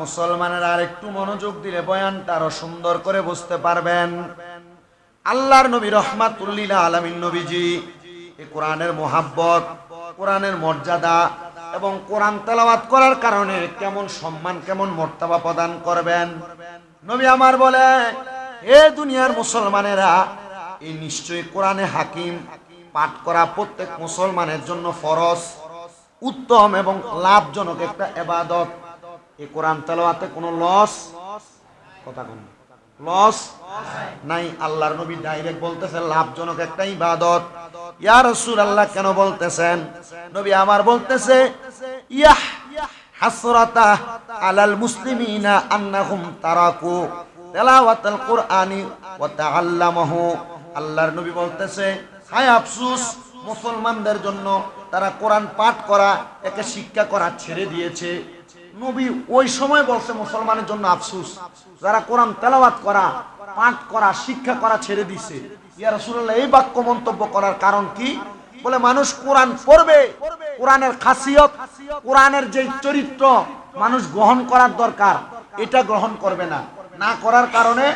মুসলমানের আর একটু মনোযোগ দিলে বয়ানটা আরও সুন্দর করে বুঝতে পারবেন। আল্লাহর নবী রহমাতুল্লিল আলমিন নবীজি এই কোরআনের মোহাব্বত, কোরআনের মর্যাদা এবং কোরআন তেলাওয়াত করার কারণে কেমন সম্মান, কেমন মর্যাদা প্রদান করবেন। নবী আমার বলে, এ দুনিয়ার মুসলমানেরা এই নিশ্চয়ই কোরআনে হাকিম, পাঠ করা প্রত্যেক মুসলমানের জন্য ফরজ, উত্তম এবং লাভজনক একটা এবাদত। এই কোরআন তেলাওয়াতে কোনো লস কথা কোন লস নাই, আল্লাহর নবী ডাইরেক্ট বলতেছেন, লাভজনক একটা ইবাদত। ইয়া রাসূলুল্লাহ কেন বলতেছেন? নবী আমার বলতেছে, ইয়াহ হাসরাতা আলাল মুসলিমিনা আন্নাহুম তারাকু তেলাওয়াতাল কুরআনি ওয়া তাআল্লামাহু। আল্লাহর নবী বলতেছে, হায় আফসোস, মুসলমানদের জন্য তারা কোরআন পাঠ করা, একে শিক্ষা করা ছেড়ে দিয়েছে। নবী ওই সময় বলছে মুসলমানের জন্য আফসোস। যারা কোরআন তেলাওয়াত করা, পাঠ করা, শিক্ষা করা ছেড়ে দিছে। এই বাক্য মন্তব্য করার কারণ কি? বলে মানুষ কোরআন পড়বে, কোরআনের খাসিয়ত, কোরআনের যে চরিত্র মানুষ গ্রহণ করার দরকার, এটা গ্রহণ করবে না। না করার কারণে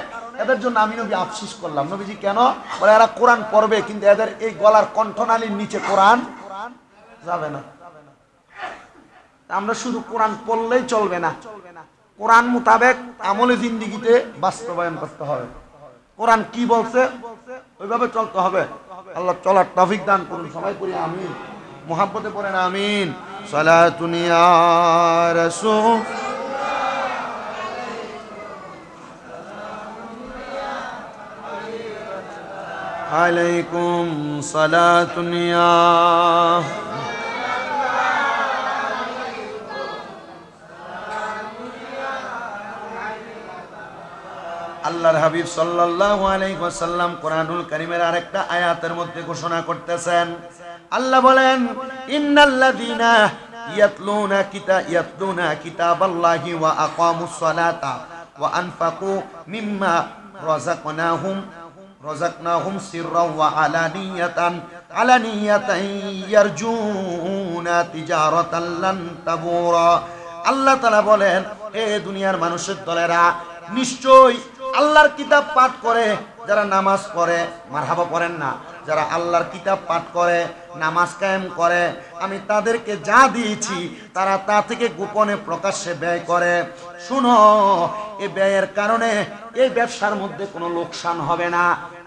এদের জন্য আমি নবী আফসুস করলাম। নবীজি কেন? বলে এরা কোরআন পড়বে, কিন্তু এদের এই গলার কণ্ঠনালীর নিচে কোরআন যাবে না। আমরা শুধু কোরআন পড়লেই চলবে না। কোরআন মোতাবেক আমলে জিন্দিগিতে বাস্তবায়ন করতে হবে। কোরআন কি বলছে, ওইভাবে চলতে হবে। আল্লাহ চলার টফিক দান করুন, সবাই করি আমিন। মোহাব্বতে পড়েন, আমিন। সালাতুনিয়া রাসূল। সালাতুনিয়া আল্লাহর হাবিব সাল্লাল্লাহু আলাইহি ওয়াসাল্লাম কোরআনুল কারীমের আরেকটা আয়াতের মধ্যে ঘোষণা করতেছেন। আল্লাহ বলেন, ইন্নাল্লাযীনা ইয়াতলুনা কিতা, ইয়াতলুনা কিতাবাল্লাহি ওয়া আকামুস সালাতা ওয়া আনফাকু মিম্মা রাযাকনাহুম রাযাকনাহুম সিররা ওয়া আলানিয়াতান আলানিয়াতান ইয়ারজুনা তিজারাতান লান তাবুরা। আল্লাহ তাআলা বলেন, হে দুনিয়ার মানুষের দলেরা নিশ্চয় আল্লাহর কিতাব পাঠ করে, যারা নামাজ পড়ে, মারহাবা পড়েন না। যারা আল্লাহর কিতাব পাঠ করে, নামাজ কায়েম করে, আমি তাদেরকে যা দিয়েছি, তারা তা থেকে গোপনে প্রকাশ্যে ব্যয় করে। শুনো এই ব্যয়ের কারণে এই ব্যবসার মধ্যে কোনো লোকসান হবে না।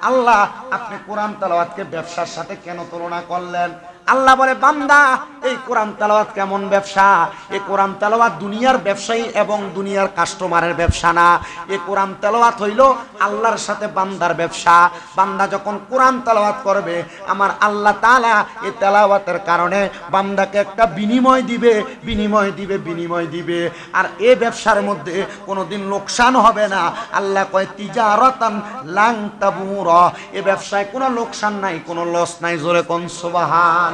আল্লাহ আপনি কোরআন তালাওয়াতকে ব্যবসার সাথে কেন তুলনা করলেন? আল্লাহ বলে, বান্দা, এই কোরআন তালাওয়াত কেমন ব্যবসা? এই কোরআন তালাওয়াত দুনিয়ার ব্যবসায়ী এবং দুনিয়ার কাস্টমারের ব্যবসা না। এই কোরআন তালাওয়াত হইল আল্লাহর সাথে বান্দার ব্যবসা। বান্দা যখন কোরআন তালাওয়াত করবে, আমার আল্লাহ তালা এই তালাওয়াতের কারণে বান্দাকে একটা বিনিময় দিবে বিনিময় দিবে বিনিময় দিবে। আর এ ব্যবসার মধ্যে কোনোদিন লোকসান হবে না। আল্লাহ কয়, তিজারতান লাং তাবুর। এ ব্যবসায় কোনো লোকসান নাই, কোনো লস নাই। জোরে কোন সুবাহান।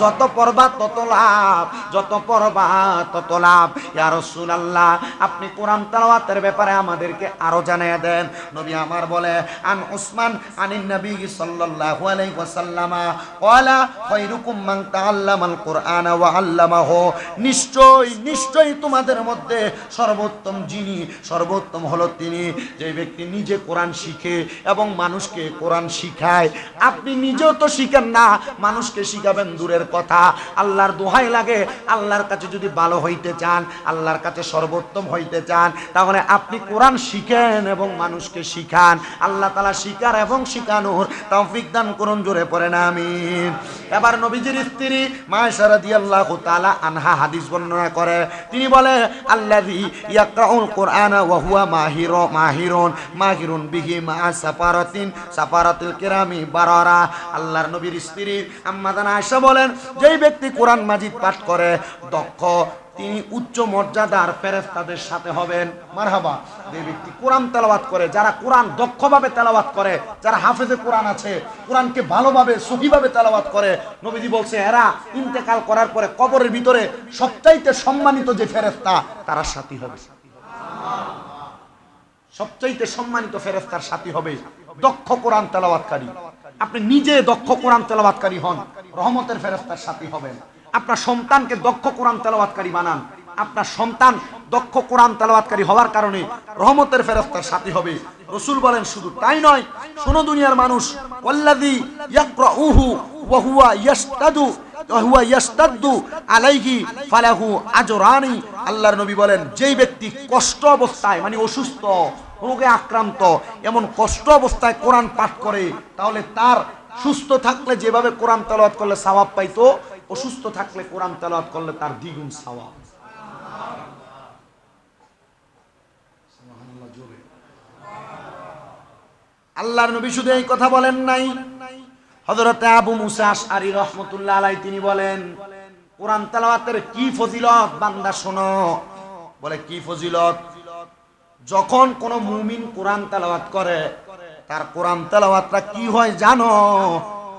যত পরবা তত লাভ, যত পরবা তত লাভ। ইয়া রাসূলুল্লাহ, আপনি কোরআন তেলাওয়াতের ব্যাপারে আমাদেরকে আরও জানিয়ে দেন। নবী আমার বলে, আন উসমান আনিন নবী সাল্লাল্লাহু আলাইহি ওয়াসাল্লামা ওয়ালা খায়রুকুম মান তাআল্লামাল কুরআন ওয়া আল্লামাহু। নিশ্চয় নিশ্চয় তোমাদের মধ্যে সর্বোত্তম যিনি, সর্বোত্তম হলো তিনি। যে ব্যক্তি নিজে কোরআন শিখে এবং মানুষকে কোরআন শিখায়। আপনি নিজেও তো শিখেন না, মানুষকে শিখাবেন দূরের কথা, আল্লাহর দোহাই লাগে। আল্লাহর কাছে যদি ভালো হইতে চান, আল্লাহর কাছে সর্বোত্তম হইতে চান, তাহলে আপনি কোরআন শিখেন এবং মানুষকে শিখান। আল্লাহ তালা শিকার এবং শিখানোর তৌফিক দান করুন, জোরে পড়ে না আমিন। এবার নবীজির স্ত্রী মায়েশারা দিয়াল্লাহু তাআলা আনহা হাদিস বর্ণনা করে। তিনি বলে আল্লাহ ইয়াকরাউল কোরআন ওয়া হুয়া মাহির, মাহিরুন মাহিরুন বিহি মা সাফারাতিন সাফারাতিল কিরামি বারারা। আল্লাহর নবীর স্ত্রী আম্মাদান আয়েশা বলেন, যেই ব্যক্তি কোরআন মাজিদ পাঠ করে, দক্ষ, তিনি উচ্চ মর্যাদার ফেরেস্তাদের সাথে হবেন। মারহাবা। যে ব্যক্তি কোরআন তেলাওয়াত করে, যারা কোরআন দক্ষভাবে তেলাওয়াত করে, যারা হাফেজে কোরআন আছে, কোরআনকে ভালোভাবে সহিভাবে তেলাওয়াত করে, নবীজি বলছে, এরা ইন্তেকাল করার পরে কবরের ভিতরে সবচাইতে সম্মানিত যে ফেরেস্তা তারা সাথী হবে। সবচাইতে সম্মানিত ফেরেস্তার সাথী হবে দক্ষ কোরআন তেলাওয়াতকারী। আপনি নিজে দক্ষ কোরআন তেলাওয়াতকারী হন। রহমতের ফেরেস্তার সাথী হবেন। আপনার সন্তানকে দক্ষ কোরআন তেলাওয়াতকারী বানান। আপনার সন্তান দক্ষ কোরআন তেলাওয়াতকারী হওয়ার কারণে রহমতের ফেরস্তার সাথী হবে। রসুল বলেন, শুধু তাই নয়, শোনো দুনিয়ার মানুষ, ওয়াল্লাযী ইয়াকরাউহু ওয়া হুয়া আল্লাহর নবী বলেন, যেই ব্যক্তি কষ্ট অবস্থায় মানে অসুস্থ, রোগে আক্রান্ত, এমন কষ্ট অবস্থায় কোরআন পাঠ করে, তাহলে তার সুস্থ থাকলে যেভাবে কোরআন তেলাওয়াত করলে সওয়াব পাইতো, অসুস্থ থাকলে কোরআন তেলাওয়াত করলে তার দ্বিগুণ সওয়াব। আল্লাহর নবী শুধু এই কথা বলেন নাই। হযরতে আবু মুসা আশআরি রহমতুল্লাহ আলাই তিনি বলেন, কোরআন তেলাওয়াতের কি ফজিলত বান্দা শোনো। বলে, কি ফজিলত? যখন কোন মুমিন কোরআন তেলাওয়াত করে তার কোরআন তেলাওয়াতটা কি হয় জানো?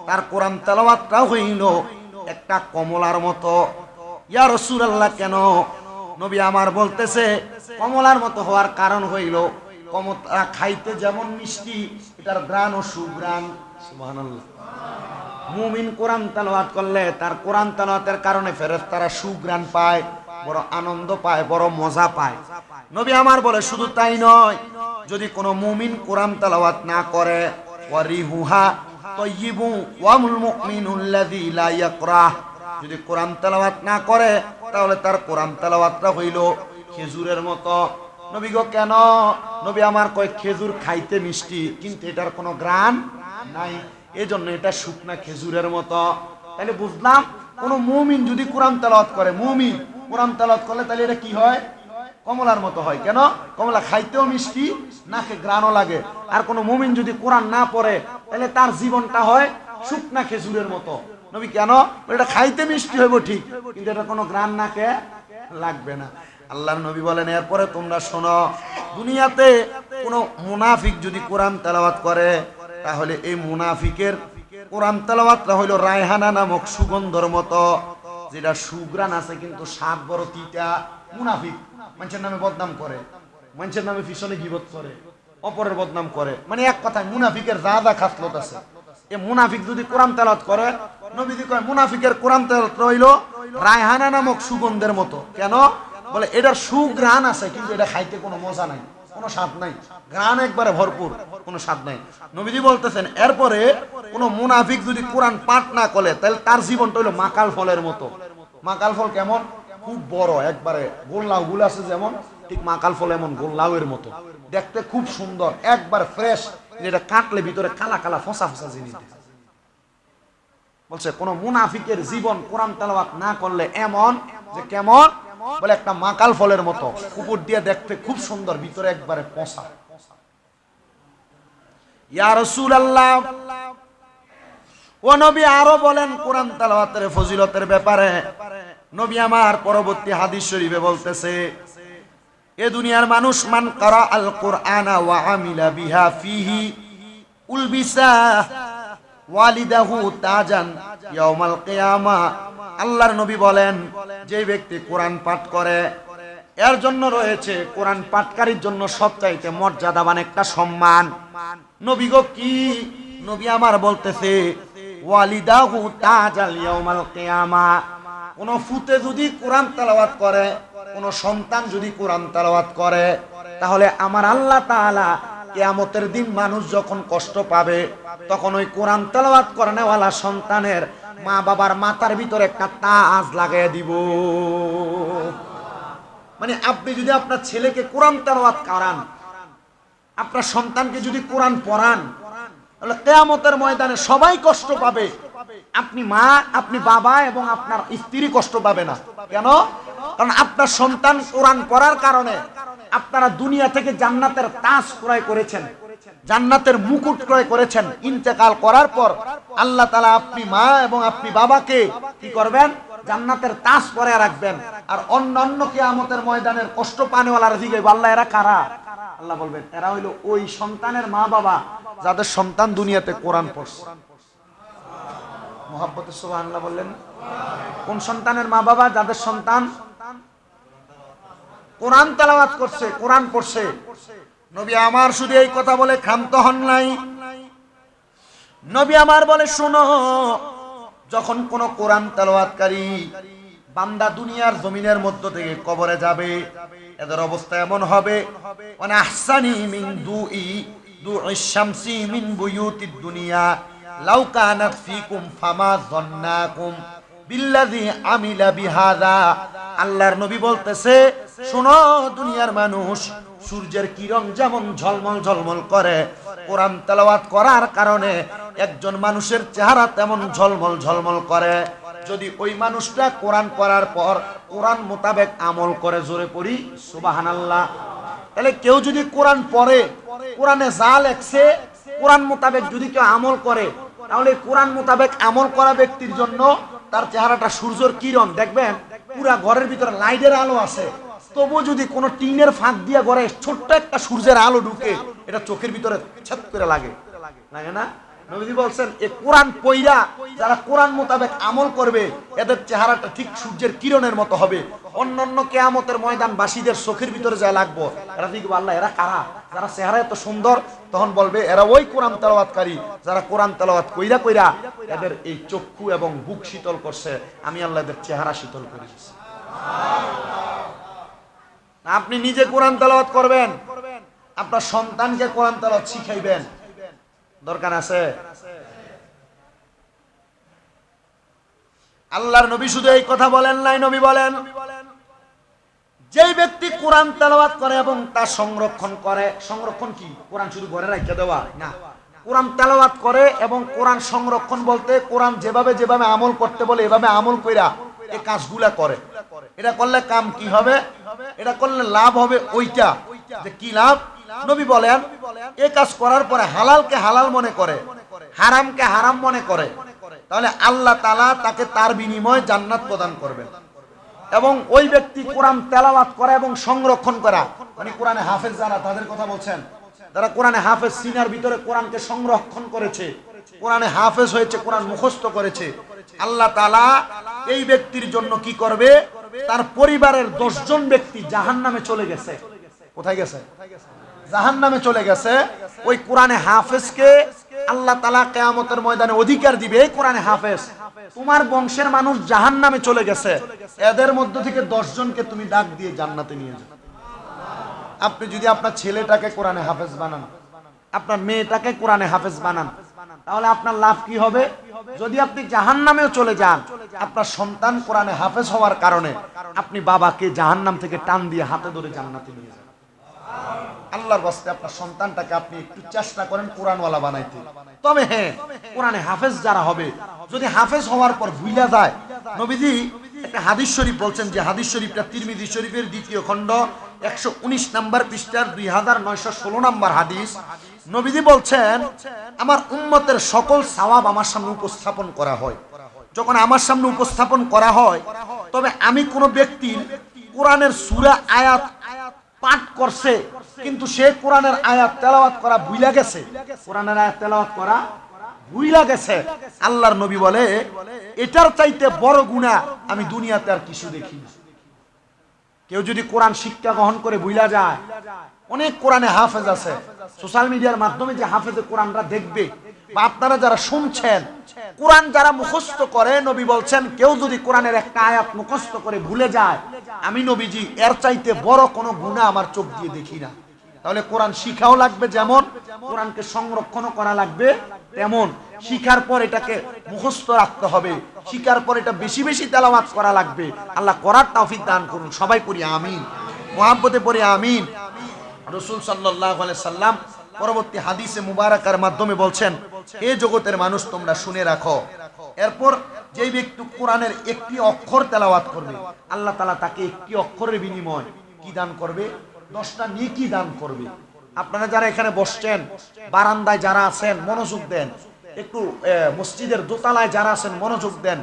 তার কোরআন তেলাওয়াতটা হইল একটা কমলার মতো। ইয়া রাসূলুল্লাহ কেন? নবী আমার বলতেছে, কমলার মতো হওয়ার কারণ হইল কমলা খাইতে যেমন মিষ্টি, এটার গ্রান ও সুবহানাল্লাহ। মুমিন কোরআন তেলাওয়াত করলে তার কোরআন তেলাওয়াতের কারণে ফেরেশতারা সুগ্রান পায়। বড় আনন্দ পায়, বড় মজা পায়। নবী আমার বলে, শুধু তাই নয়, যদি কোনো মুমিন কোরআন তেলাওয়াত না করে, ওয়ারিহুহা যদি কোরআন তেলাওয়াত না করে, তাহলে তার কোরআন তেলাওয়াতটা হইল খেজুরের মতো। নবী গো, কেন? নবী আমার কয়, খেজুর খাইতে মিষ্টি, কিন্তু এটার কোনো গ্রান নাই। এই জন্য এটা শুকনা খেজুরের মতো। তাহলে বুঝলাম, কোন মুমিন যদি কোরআন তেলাওয়াত করে, মুমিন কোরআন তেলাওয়াত করলে তাহলে এটা কি হয়? কমলার মতো হয়। কেন? কমলা খাইতেও মিষ্টি, নাকে গ্রানও লাগে। আর কোন মুমিন যদি কোরআন না পড়ে, তাহলে তার জীবনটা হয় শুকনা খেজুরের মতো। নবী কেন? এটা খাইতে মিষ্টি হইব ঠিক, কিন্তু এটা কোনো গ্রান নাকে লাগবে না। আল্লাহর নবী বলেন, এরপরে তোমরা শোনো, দুনিয়াতে কোনো মুনাফিক যদি কোরআন তেলাওয়াত করে, তাহলে এই মুনাফিকের কোরআন তেলাওয়াতটা হইল রায়হানা নামক সুগন্ধর মতো। যেটা সুগ্রান আছে কিন্তু সাত বড় তিতা মুনাফিক, মানুষের নামে বদনাম করে, মানুষের নামে পিছনে গিবত করে, অপরের বদনাম করে। মানে এক কথায়, মুনাফিকের যা যা খাসলত আছে। এ মুনাফিক যদি কোরআন তেলাওয়াত করে, নবীজি কয়, মুনাফিকের কোরআন তেলাওয়াত রইল রায়হানা নামক সুগন্ধের মতো। কেন? বলে, এটার সুগ্রান আছে, কিন্তু এটা খাইতে কোনো মজা নাই। কোনো স্বাদ নাই। গ্রান একবারে ভরপুর, কোনো স্বাদ নাই। নবীজি বলতেছেন, এরপরে কোনো মুনাফিক যদি কোরআন পাঠ না করে, তাহলে তার জীবনটা হইল মাকাল ফলের মতো। মাকাল ফল কেমন? খুব বড়, একবারে গোল্লাউ গুলো আছে যেমন, ঠিক মাকাল ফল এমন গোল্লাউয়ের মতো। দেখতে খুব সুন্দর, একবার ফ্রেশ, যেটা কাটলে ভিতরে কালা কালা ফসা ফসা জিনিস বলছে, কোন মুনাফিকের জীবন কোরআন তেলাওয়াত না করলে এমন যে কেমন? বলে একটা মাকাল ফলের মতো। কুকুর দিয়ে দেখতে খুব সুন্দর ভিতরে একবারে পচা। ইয়া রাসূলুল্লাহ। ও নবী আরও বলেন কোরআন তেলাওয়াতের ফজিলতের ব্যাপারে। নবী আমার পরবর্তী হাদিস শরীফে বলতেছে এ দুনিয়ার মানুষ মান কারা আল কোরআনা ওয়া আমিলা বিহা ফিহি উলবিসা ওয়ালিদাহু তাজান ইয়াউমাল কিয়ামা আল্লাহর নবী বলেন, যে ব্যক্তি কোরআন পাঠ করে, এর জন্য রয়েছে কোরআন পাঠকারীর জন্য সবচাইতে মর্যাদাবান একটা সম্মান। নবী গো কি? নবী আমার বলতেছে, ওয়ালিদাহু তাজাল ইয়াউমাল কিয়ামা। কোন ফুতে যদি কোরআন তেলাওয়াত করে, কোন সন্তান যদি কোরআন তেলাওয়াত করে, তাহলে আমার আল্লাহ তাআলা কেয়ামতের দিন মানুষ যখন কষ্ট পাবে, তখন ওই কোরআন তেলাওয়াত করে নেওয়ালা সন্তানের মা বাবার মাথার ভিতরে একটা তাজ লাগাই দিব। মানে আপনি যদি আপনার ছেলেকে কোরআন তেলাওয়াত করান, আপনার সন্তানকে যদি কোরআন পড়ান, তাহলে কেয়ামতের ময়দানে সবাই কষ্ট পাবে। আপনি মা, আপনি বাবা এবং আপনার স্ত্রী কষ্ট পাবে না। কেন? কারণ আপনার সন্তান কোরআন পড়ার কারণে আপনারা দুনিয়া থেকে জান্নাতের তাজ ক্রয় করেছেন। জান্নাতের মুকুট ক্রয় করেছেন, ইন্তেকাল করার পর আল্লাহ তালা আপনি মা এবং আপনি বাবাকে কি করবেন? জান্নাতের তাজ পরে রাখবেন। আর অন্যান্য কেয়ামতের ময়দানের কষ্ট পানেওয়ালার দিকে আল্লাহ এরা কারা? আল্লাহ বলবেন, এরা হইল ওই সন্তানের মা বাবা, যাদের সন্তান দুনিয়াতে কোরআন পড়ছে। মোহাব্বতের সুবহানাল্লাহ বললেন, কোন সন্তানের মা বাবা, যাদের সন্তান কোরআন তেলাওয়াত করছে, কোরআন পড়ছে নবী আমার শুধু এই কথা বলে ক্ষান্ত হন নাই। নবী আমার বলে, শোনো, যখন কোন কোরআন তেলাওয়াতকারী বান্দা দুনিয়ার জমিনের মধ্য থেকে কবরে যাবে, এদের অবস্থা এমন হবে আহসানি মিন মিন দুনিয়া ফামা আমিলা বিহাদা। আল্লাহর নবী বলতেছে, শোনো, দুনিয়ার মানুষ সূর্যের কিরণ যেমন ঝলমল ঝলমল করে, কোরআন তেলাওয়াত করার কারণে একজন মানুষের চেহারা তেমন ঝলমল ঝলমল করে। যদি ওই মানুষটা কোরআন পড়ার পর কোরআন মোতাবেক আমল করে জোরে পড়ি, সুবাহানাল্লাহ। তাহলে কেউ যদি কোরআন পড়ে, কোরআনে যা লেখছে, কোরআন মোতাবেক যদি কেউ আমল করে, তাহলে কোরআন মোতাবেক আমল করা ব্যক্তির জন্য তার চেহারাটা সূর্যের কিরণ। দেখবেন পুরা ঘরের ভিতরে লাইটের আলো আছে। তবু যদি কোনো টিনের ফাঁক দিয়ে ঘরে ছোট্ট একটা সূর্যের আলো ঢুকে, এটা চোখের ভিতরে ছেদ করে লাগে। লাগে না? নবীজি বলছেন, এ কোরআন পইরা যারা কোরআন মোতাবেক আমল করবে, এদের চেহারাটা ঠিক সূর্যের কিরণের মতো হবে। অন্যান্য কেয়ামতের ময়দান বাসীদের চোখের ভিতরে যা লাগবো। এরা দেখব আল্লাহ, এরা কারা? যারা চেহারা এত সুন্দর, তখন বলবে, এরা ওই কোরআন তেলাওয়াতকারী, যারা কোরআন তেলাওয়াত কইরা কইরা এদের এই চক্ষু এবং বুক শীতল করছে। আমি আল্লাহ এদের চেহারা শীতল করে দিচ্ছি আপনি নিজে কোরআন তেলাওয়াত করবেন। আপনার সন্তানকে কোরআন তেলাওয়াত শিখাইবেন। দরকার আছে? আল্লাহর নবী শুধু এই কথা বলেন নাই, নবী বলেন। যেই ব্যক্তি কোরআন তেলাওয়াত করে এবং তা সংরক্ষণ করে, সংরক্ষণ কি? কোরআন শুধু ঘরে রাখতে দেওয়া? না। কোরআন তেলাওয়াত করে এবং কোরআন সংরক্ষণ বলতে কোরআন যেভাবে যেভাবে আমল করতে বলে, এভাবে আমল কইরা এই কাজগুলা করে। এটা করলে কাম কি হবে? এটা করলে লাভ হবে ওইটা। যে কি লাভ? নবী বলেন, এ কাজ করার পরে হালালকে হালাল মনে করে, হারামকে হারাম মনে করে। তাহলে আল্লাহ তালা তাকে তার বিনিময়ে জান্নাত প্রদান করবেন। এবং ওই ব্যক্তি কোরআন তেলাওয়াত করা এবং সংরক্ষণ করা। মানে কোরআনে হাফেজ যারা, তাদের কথা বলছেন। যারা কোরআনে হাফেজ, সিনার ভিতরে কোরআনকে সংরক্ষণ করেছে। কোরআনে হাফেজ হয়েছে, কোরআন মুখস্থ করেছে। আল্লাহ তালা এই ব্যক্তির জন্য কি করবে? তার পরিবারের দশজন ব্যক্তি জাহান নামে চলে গেছে। কোথায় গেছে? জাহান নামে চলে গেছে। ওই কোরআনে হাফেজকে আল্লাহ তালা কেয়ামতের ময়দানে অধিকার দিবে। এই কোরআনে হাফেজ, তোমার বংশের মানুষ জাহান নামে চলে গেছে। এদের মধ্য থেকে জনকে তুমি ডাক দিয়ে জান্নাতে নিয়ে যাও। আপনি যদি আপনার ছেলেটাকে কোরআনে হাফেজ বানান, আপনার মেয়েটাকে কোরআনে হাফেজ বানান তাহলে আপনার লাভ কি হবে? যদি আপনি জাহান নামেও চলে যান, আপনার সন্তান কোরআনে হাফেজ হওয়ার কারণে আপনি বাবাকে জাহান নাম থেকে টান দিয়ে হাতে ধরে জান্নাতে নিয়ে যান। আল্লাহর আপনার সন্তানটাকে আপনি একটু চেষ্টা করেন কোরআনওয়ালা বানাইতে। তবে হ্যাঁ কোরআনে হাফেজ যারা হবে, যদি হাফেজ হওয়ার পর ভুইলা যায়, নবীজি একটা হাদিস শরীফ বলছেন যে হাদিস শরীফটা তিরমিজি শরীফের দ্বিতীয় খণ্ড, একশো উনিশ নাম্বার পৃষ্ঠার দুই হাজার নয়শো ষোলো নাম্বার হাদিস। নবীজি বলছেন, আমার উম্মতের সকল সওয়াব আমার সামনে উপস্থাপন করা হয়। যখন আমার সামনে উপস্থাপন করা হয়, তবে আমি কোনো ব্যক্তির কোরআনের সুরা আয়াত পাঠ করছে, কিন্তু সে কোরআনের আয়াত তেলাওয়াত করা ভুইলা গেছে। কোরআনের আয়াত তেলাওয়াত করা ভুইলা গেছে। আল্লাহর নবী বলে, এটার চাইতে বড় গুণা আমি দুনিয়াতে আর কিছু দেখি না। কেউ যদি কোরআন শিক্ষা গ্রহণ করে ভুইলা যায় অনেক কোরআনে হাফেজ আছে। সোশ্যাল মিডিয়ার মাধ্যমে যে হাফেজে কোরআনরা দেখবে বা আপনারা যারা শুনছেন, কোরআন যারা মুখস্থ করে, নবী বলছেন, কেউ যদি কোরআনের একটা আয়াত মুখস্থ করে ভুলে যায়, আমি নবীজি, এর চাইতে বড় কোনো গুণা আমার চোখ দিয়ে দেখি না। তাহলে কোরআন শিখাও লাগবে যেমন, কোরআনকে সংরক্ষণও করা লাগবে তেমন। শিখার পর এটাকে মুখস্থ রাখতে হবে। শিখার পর এটা বেশি বেশি তেলাওয়াত করা লাগবে। আল্লাহ করার তৌফিক দান করুন। সবাই করি আমিন। মোহাব্বতে পড়ি, আমিন। রসুল সাল্লাহ সাল্লাম পরবর্তী হাদিসে মুবারাকার মাধ্যমে বলছেন, এ জগতের মানুষ, তোমরা শুনে রাখো। এরপর যে ব্যক্তি কোরআনের একটি অক্ষর তেলাওয়াত করবে, আল্লাহ তালা তাকে একটি অক্ষরের বিনিময় কি দান করবে? দশটা নেকি দান করবে। আপনারা যারা এখানে বসছেন, বারান্দায় যারা আছেন, মনোযোগ দেন। একটু মসজিদের দোতলায় যারা আছেন, মনোযোগ দেন।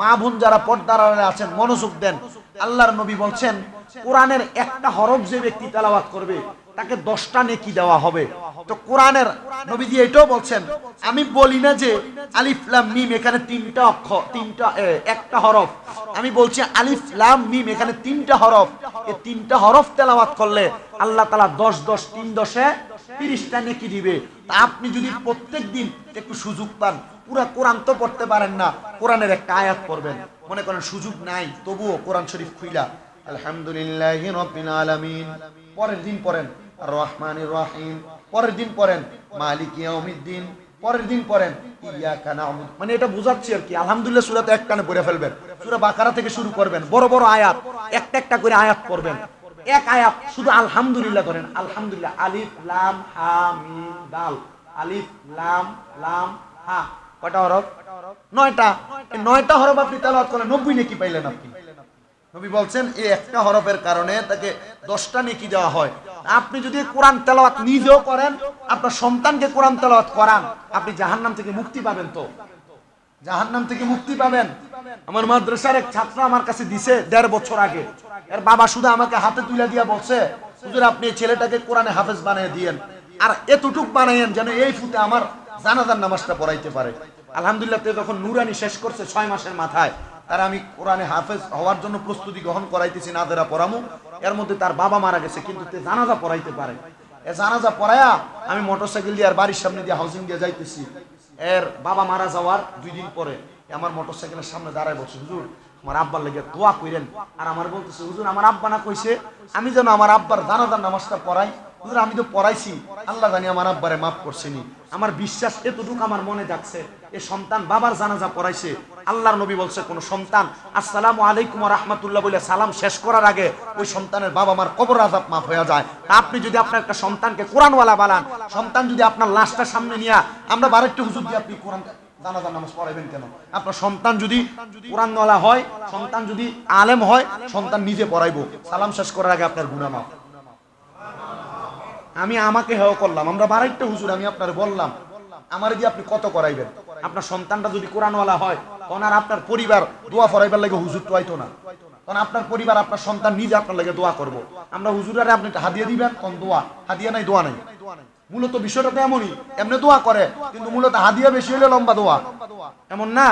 মা বোন যারা পর্দার আড়ালে আছেন, মনোযোগ দেন। আল্লাহর নবী বলছেন, কোরআনের একটা হরফ যে ব্যক্তি তেলাওয়াত করবে, তাকে দশটা নেকি দেওয়া হবে। তো কোরআনের নবীজি এটাও বলছেন, আমি বলি না যে আলিফ, লাম, মিম, এখানে তিনটা অক্ষর, তিনটা একটা হরফ। আমি বলছি আলিফ, লাম, মিম, এখানে তিনটা হরফ। এই তিনটা হরফ তেলাওয়াত করলে আল্লাহ তালা দশ দশ, তিন দশে তিরিশটা নেকি দিবে। তা আপনি যদি প্রত্যেক দিন একটু সুযোগ পান, পুরা কোরআন তো পড়তে পারেন না, কোরআনের একটা আয়াত পড়বেন। মনে করেন, সুযোগ নাই, তবুও কোরআন শরীফ খুইলা। আলহামদুলিল্লাহ আলামিন। পরের দিন পড়েন রহমানির রহিম। পরের দিন পড়েন, মালিক ইয়াউমিদ্দিন। পরের দিন পড়েন, ইয়াকা নাউমুদ মানে এটা বুঝাচ্ছি আর কি, আলহামদুলিল্লাহ সূরা তো এক টানে পড়ে ফেলবেন। সূরা বাকারা থেকে শুরু করবেন, বড় বড় আয়াত, একটা একটা করে আয়াত পড়বেন। এক আয়াত শুধু আলহামদুলিল্লাহ ধরেন, আলহামদুলিল্লাহ, আলিফ, লাম, হা, মিম, দাল, আলিফ, লাম লাম, হা, কয়টা হরফ? নয়টা। নয়টা হরফ আপনি তেলাওয়াত করলেন নব্বই নেকি পাইলেন আপনি। নবী বলছেন, এই একটা হরফের কারণে তাকে দশটা নেকি দেওয়া হয়। আপনি যদি কোরআন তেলাওয়াত নিজেও করেন, আপনার সন্তানকে কোরআন তেলাওয়াত করান, আপনি জাহান্নাম থেকে মুক্তি পাবেন তো। জাহান্নাম থেকে মুক্তি পাবেন। আমার মাদ্রাসার এক ছাত্র আমার কাছে দিছে দেড় বছর আগে। এর বাবা শুধু আমাকে হাতে তুলে দিয়া বলছে, হুজুর, আপনি ছেলেটাকে কোরআনে হাফেজ বানিয়ে দিয়েন। আর এতটুক বানাইয়েন যেন এই ফুতে আমার জানাজার নামাজটা পড়াইতে পারে। আলহামদুলিল্লাহ, তে যখন নুরানি শেষ করছে ছয় মাসের মাথায়, তার আমি কোরআনে হাফেজ হওয়ার জন্য প্রস্তুতি গ্রহণ করাইতেছি, না নাদেরা পড়ামু। এর মধ্যে তার বাবা মারা গেছে, কিন্তু তে জানাজা পড়াইতে পারে। এ জানাজা পড়ায়া আমি মোটরসাইকেল দিয়ে আর বাড়ির সামনে দিয়ে হাউসিং দিয়ে যাইতেছি। এর বাবা মারা যাওয়ার দুই দিন পরে আমার মোটর সাইকেলের সামনে দাঁড়ায় বলছে, হুজুর আমার আব্বার লেগে দোয়া কইরেন। আর আমার বলতেছে, হুজুর, আমার আব্বা না কইছে, আমি যেন আমার আব্বার দানা দান নামাজটা পড়াই আমি তো পড়াইছি। আল্লাহ জানি আমার আব্বারে মাফ করছেনি। আমার বিশ্বাস এতটুকু আমার মনে যাচ্ছে, এ সন্তান বাবার জানাজা পড়াইছে। আল্লাহর নবী বলছে, কোন সন্তান, আসসালামু আলাইকুম রহমতুল্লাহ বলে সালাম শেষ করার আগে ওই সন্তানের বাবা মার কবর আজাব মাফ হয়ে যায়। আপনি যদি আপনার একটা সন্তানকে কোরআনওয়ালা বানান, সন্তান যদি আপনার লাশটা সামনে নিয়ে, আমরা বারেকটা হুজুর দিয়ে আপনি কোরআন আপনার সন্তান যদি কোরআনওয়ালা হয়, সন্তান যদি আলেম হয়, সন্তান নিজে পড়াইবো। সালাম শেষ করার আগে আপনার গুণা মাফ। আমি আমাকে হেও করলাম, আমরা বারাইটা হুজুর, আমি আপনার বললাম, আমার দিয়ে আপনি কত করাইবেন? আপনার সন্তানটা যদি কোরআনওয়ালা হয়, তখন আর আপনার পরিবার দোয়া ফরাইবার লাগে হুজুর তো আইতো না। আপনার পরিবার, আপনার সন্তান নিজে আপনার লাগে দোয়া করব। আমরা হুজুরারে আপনি হাদিয়া দিবেন, তখন দোয়া। হাদিয়া নাই, দোয়া নাই। মূলত বিষয়টা তো এমনই, এমনি দোয়া করে, কিন্তু মূলত হাদিয়া বেশি হলে লম্বা দোয়া। এমন না?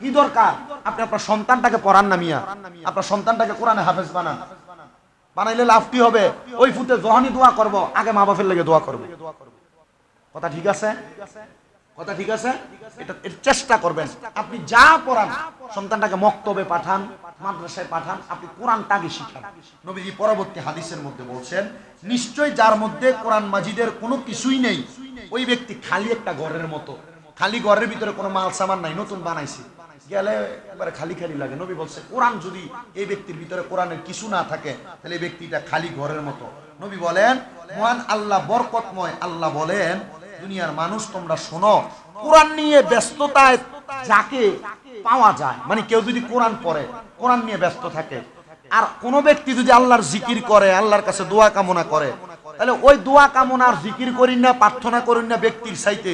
কি দরকার? আপনি আপনার সন্তানটাকে পড়ান না মিয়া। আপনার সন্তানটাকে কোরআনে হাফেজ বানান। বানাইলে লাভ কি হবে? ওই ফুতে যখনই দোয়া করব, আগে মা বাপের লেগে দোয়া করব। কথা ঠিক আছে? কথা ঠিক আছে? এটা চেষ্টা করবেন। আপনি যা পড়ান, সন্তানটাকে মক্তবে পাঠান, মাদ্রাসায় পাঠান, আপনি কোরআনটাকে শিখান। নবীজি পরবর্তী হাদিসের মধ্যে বলছেন, নিশ্চয় যার মধ্যে কোরআন মাজিদের কোনো কিছুই নেই, ওই ব্যক্তি খালি একটা ঘরের মতো। খালি ঘরের ভিতরে কোনো মাল সামান নাই, নতুন বানাইছে। গেলে একবারে খালি খালি লাগে। নবী বলছে, কোরআন যদি এই ব্যক্তির ভিতরে কোরআনের কিছু না থাকে, তাহলে এই ব্যক্তিটা খালি ঘরের মতো। নবী বলেন, মহান আল্লাহ বরকতময় আল্লাহ বলেন, দুনিয়ার মানুষ তোমরা শোনো, কোরআন নিয়ে ব্যস্ততায় যাকে পাওয়া যায় মানে কেউ যদি কোরআন পড়ে, কোরআন নিয়ে ব্যস্ত থাকে, আর কোন ব্যক্তি যদি আল্লাহর জিকির করে, আল্লাহর কাছে দোয়া কামনা করে তাহলে ওই দোয়া কামনার জিকির করি না, প্রার্থনা করি না ব্যক্তির সাইতে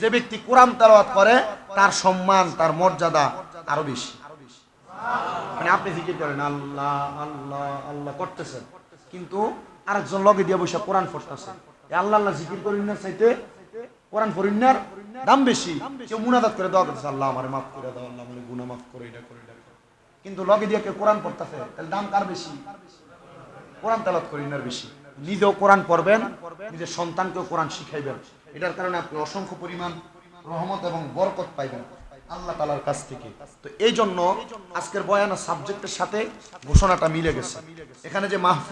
যে ব্যক্তি কোরআন তালাওয়াত করে, তার সম্মান, তার মর্যাদা আরও বেশি। মানে আপনি জিকির করেন, আল্লাহ আল্লাহ আল্লাহ করতেছেন। কিন্তু আরেকজন লগে দিয়ে বসে কোরআন পড়তেছেন এই আল্লাহ আল্লাহ জিকির করেন না চাইতে, কোরআন পড়িনার দাম বেশি। কেউ মুনাদাত করে দোয়া করতেছে, আল্লাহ আমার মাফ করে দাও, আল্লাহ আমার গুনাহ মাফ করে, এটা করে, এটা কিন্তু লগে দিয়ে কেউ কোরআন পড়তেছে, তাহলে দাম কার বেশি? কোরআন তালাত করিনার বেশি। নিজেও কোরআন পড়বেন, নিজের সন্তানকেও কোরআন শিখাইবেন। এটার কারণে আপনি অসংখ্য পরিমাণ রহমত এবং বরকত পাইবেন আল্লাহ তালার কাছ থেকে। তো এই জন্য আজকের বয়ানা সাবজেক্টের সাথে ঘোষণাটা মিলে গেছে। এখানে যে মাহফুজ